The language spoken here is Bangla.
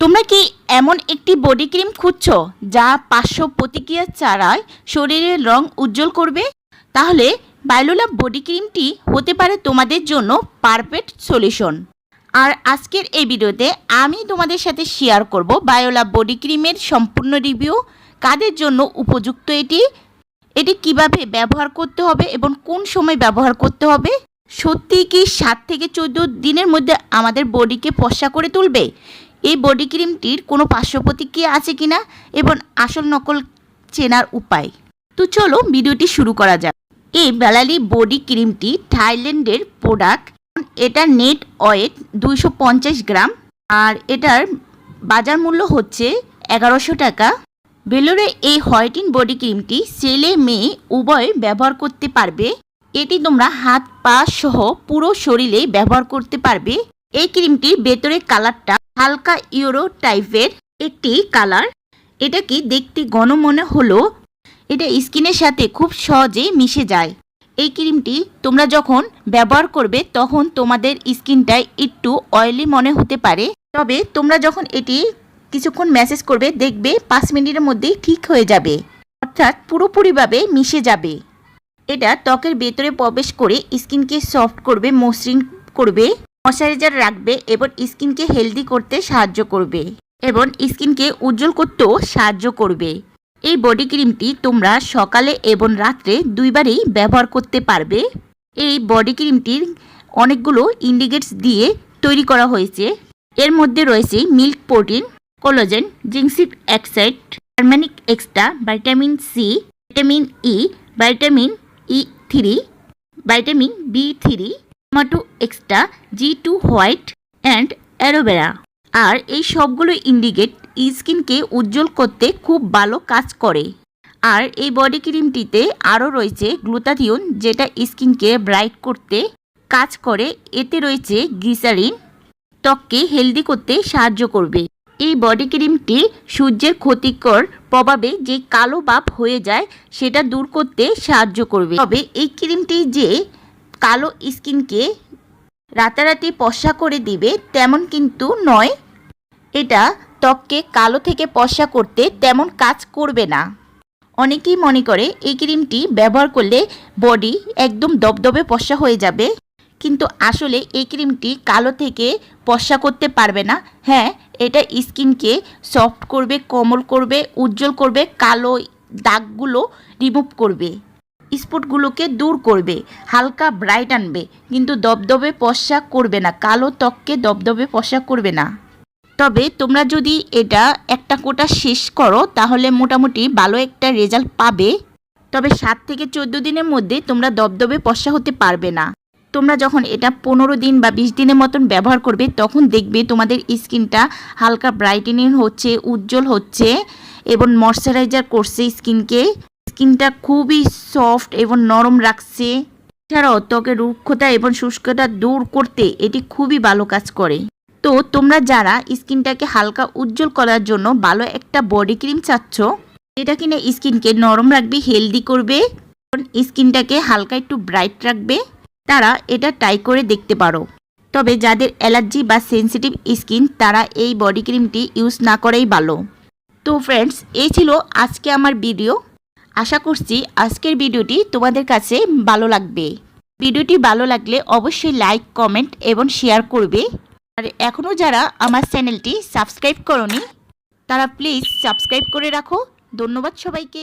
তোমরা কি এমন একটি বডি ক্রিম খুঁজছো যা পাঁচশো প্রতিক্রিয়া ছাড়াই শরীরের রং উজ্জ্বল করবে? তাহলে বায়োলোলা বডি ক্রিমটি হতে পারে তোমাদের জন্য পারফেক্ট সলিউশন আর আজকের এই ভিডিওতে আমি তোমাদের সাথে শেয়ার করব বায়োলা বডি ক্রিমের সম্পূর্ণ রিভিউ কাদের জন্য উপযুক্ত এটি? এটি কীভাবে ব্যবহার করতে হবে এবং কোন সময় ব্যবহার করতে হবে? সত্যি কি সাত থেকে চোদ্দ দিনের মধ্যে আমাদের বডিকে ফর্সা করে তুলবে? এই বডি ক্রিমটির কোনো পার্শ্ব প্রতিক্রিয়া আছে কিনা এবং আসল নকল চেনার উপায়? তো চলো ভিডিওটি শুরু করা যাক। এই বেলালি বডি ক্রিমটি থাইল্যান্ডের প্রোডাক্ট এটা নেট ওয়েট দুইশো পঞ্চাশ গ্রাম আর এটার বাজার মূল্য হচ্ছে এগারোশো টাকা। বেলোরে এই হোয়াইটিন বডি ক্রিমটি ছেলে মেয়ে উভয় ব্যবহার করতে পারবে। এটি তোমরা হাত, পা সহ পুরো শরীরে ব্যবহার করতে পারবে। এই ক্রিমটির ভেতরে কালারটা হালকা ইউরো টাইপের একটি কালার। এটা কি দেখতে ঘন মনে হলো? এটা স্কিনের সাথে খুব সহজে মিশে যায়। এই ক্রিমটি তোমরা যখন ব্যবহার করবে, তখন তোমাদের স্কিনটায় একটু অয়েলি মনে হতে পারে। তবে তোমরা যখন এটি কিছুক্ষণ ম্যাসেজ করবে, দেখবে পাঁচ মিনিটের মধ্যেই ঠিক হয়ে যাবে। অর্থাৎ পুরোপুরিভাবে মিশে যাবে। এটা ত্বকের ভেতরে প্রবেশ করে স্কিনকে সফট করবে, মসৃণ করবে। ময়শ্চারাইজার রাখবে এবং স্কিনকে হেলদি করতে সাহায্য করবে এবং স্কিনকে উজ্জ্বল করতেও সাহায্য করবে। এই বডি ক্রিমটি তোমরা সকালে এবং রাত্রে দুইবারই ব্যবহার করতে পারবে। এই বডি ক্রিমটির অনেকগুলো ইন্ডিকেটস দিয়ে তৈরি করা হয়েছে। এর মধ্যে রয়েছে milk protein, collagen zinc oxide হারমানিক extra vitamin C vitamin E vitamin E three vitamin B three tomato extra G two white and aloe vera এই সবগুলো ইন্ডিকেট স্কিনকে উজ্জ্বল করতে খুব ভালো কাজ করে। আর এই বডি ক্রিমটিতে আরও রয়েছে গ্লুতাথিয়ন যেটা স্কিনকে ব্রাইট করতে কাজ করে। এতে রয়েছে গ্লিসারিন ত্বককে হেলদি করতে সাহায্য করবে। এই বডি ক্রিমটি সূর্যের ক্ষতিকর প্রভাবে যে কালো বাপ হয়ে যায়, সেটা দূর করতে সাহায্য করবে। তবে এই ক্রিমটি যে কালো স্কিনকে রাতারাতি পশা করে দিবে, তেমন কিন্তু নয়। এটা ত্বককে কালো থেকে পশা করতে তেমন কাজ করবে না। অনেকেই মনে করে এই ক্রিমটি ব্যবহার করলে বডি একদম দবদবে পশা হয়ে যাবে, কিন্তু আসলে এই ক্রিমটি কালো থেকে পশা করতে পারবে না। হ্যাঁ এটা স্কিনকে সফট করবে, কোমল করবে, উজ্জ্বল করবে, কালো দাগগুলো রিমুভ করবে। স্পটগুলোকে দূর করবে, হালকা ব্রাইট আনবে, কিন্তু দবদবে পশা করবে না, কালো ত্বককে দবদবে পশা করবে না। তবে তোমরা যদি এটা একটা কোটা শেষ করো, তাহলে মোটামুটি ভালো একটা রেজাল্ট পাবে। তবে সাত থেকে চোদ্দ দিনের মধ্যে তোমরা দবদবে পশা হতে পারবে না। তোমরা যখন এটা পনেরো দিন বা বিশ দিনের মতন ব্যবহার করবে, তখন দেখবে তোমাদের স্কিনটা হালকা ব্রাইটেনিং হচ্ছে, উজ্জ্বল হচ্ছে, এবং ময়শ্চারাইজার করছে স্কিনকে। স্কিনটা খুবই সফট এবং নরম রাখছে। এছাড়াও ত্বকের রুক্ষতা এবং শুষ্কতা দূর করতে এটি খুবই ভালো কাজ করে। তো তোমরা যারা স্কিনটাকে হালকা উজ্জ্বল করার জন্য ভালো একটা বডি ক্রিম চাচ্ছ এটা কিনা স্কিনকে নরম রাখবে, হেলদি করবে স্কিনটাকে হালকা একটু ব্রাইট রাখবে, তারা এটা ট্রাই করে দেখতে পারো। তবে যাদের অ্যালার্জি বা সেন্সিটিভ স্কিন, তারা এই বডি ক্রিমটি ইউজ না করেই ভালো। তো ফ্রেন্ডস, এই ছিল আজকে আমার ভিডিও। আশা করছি আজকের ভিডিওটি তোমাদের কাছে ভালো লাগবে। ভিডিওটি ভালো লাগলে অবশ্যই লাইক, কমেন্ট এবং শেয়ার করবে। আর এখনও যারা আমার চ্যানেলটি সাবস্ক্রাইব করনি, তারা প্লিজ সাবস্ক্রাইব করে রাখো। ধন্যবাদ সবাইকে।